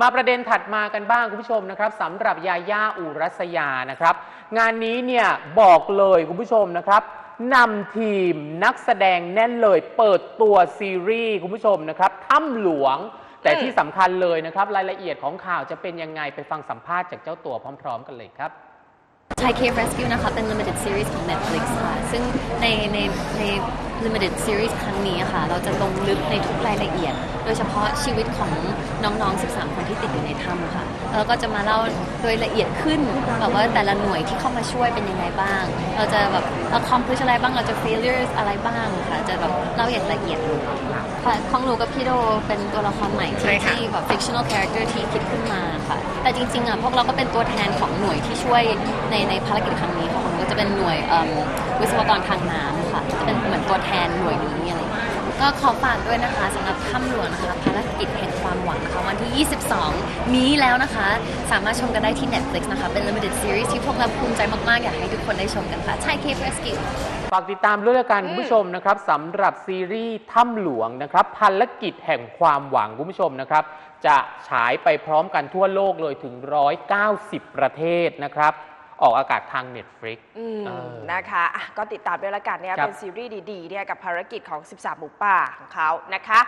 มาประเด็นถัดมากันบ้างคุณผู้ชมนะครับสำหรับยาย่าอุรัสยานะครับ งานนี้เนี่ยบอกเลยคุณผู้ชมนะครับนำทีมนักแสดงแน่นเลยเปิดตัวซีรีส์คุณผู้ชมนะครับถ้ำหลวง แต่ที่สำคัญเลยนะครับ รายละเอียดของข่าวจะเป็นยังไงไปฟังสัมภาษณ์จากเจ้าตัวพร้อม ๆ กันเลยครับ Thai Cave Rescue นะคะ เป็น limited series ของ Netflix ค่ะ ซึ่งในในใน limited series ครั้งนี้ค่ะ เราจะลงลึกในทุกรายละเอียด โดยเฉพาะชีวิตของน้องๆ 13 คนที่ติดอยู่ในถ้ำค่ะแล้วก็จะมาเล่าโดยละเอียดขึ้นแบบว่าแต่ละหน่วยที่เข้ามาช่วยเป็นยังไงบ้าง เราจะแบบ accomplish อะไรบ้าง เราจะ failures อะไรบ้างค่ะ จะแบบเล่าอย่างละเอียดเลยค่ะของหนูกับพี่โดเป็นตัวละครใหม่ใช่ที่ค่ะที่แบบ fictional character ที่คิดขึ้นมาค่ะ แต่จริงๆอะพวกเราก็เป็นตัวแทนของหน่วยที่ช่วยในในภารกิจครั้งนี้ของหนูก็จะเป็นหน่วยเอิ่มวิศวกรทางน้ำค่ะจะเป็นเหมือนตัวแทนหน่วยนี้อะไรอย่างเงี้ย ก็ขอฝากด้วยนะคะสำหรับถ้ำหลวงนะคะภารกิจแห่งความหวังค่ะวันที่ 22 นี้แล้วนะคะ สามารถชมกันได้ที่ Netflix นะคะ เป็น limited series ที่พวกเราภูมิใจมาก ๆ อยากให้ทุกคนได้ชมกันค่ะ Thai Cave Rescue ฝากติดตามด้วยละกันคุณผู้ชมนะครับสำหรับซีรีส์ถ้ำหลวงนะครับภารกิจแห่งความหวังคุณผู้ชมนะครับ จะฉายไปพร้อมกันทั่วโลกเลยถึง 190 ประเทศนะครับ ออกอากาศทาง Netflix อืมเออนะคะอะก็ติดตามด้วยละกันเนี่ยครับเป็นซีรีส์ดีๆเนี่ยกับภารกิจของ 13 หมูป่าของเขานะคะ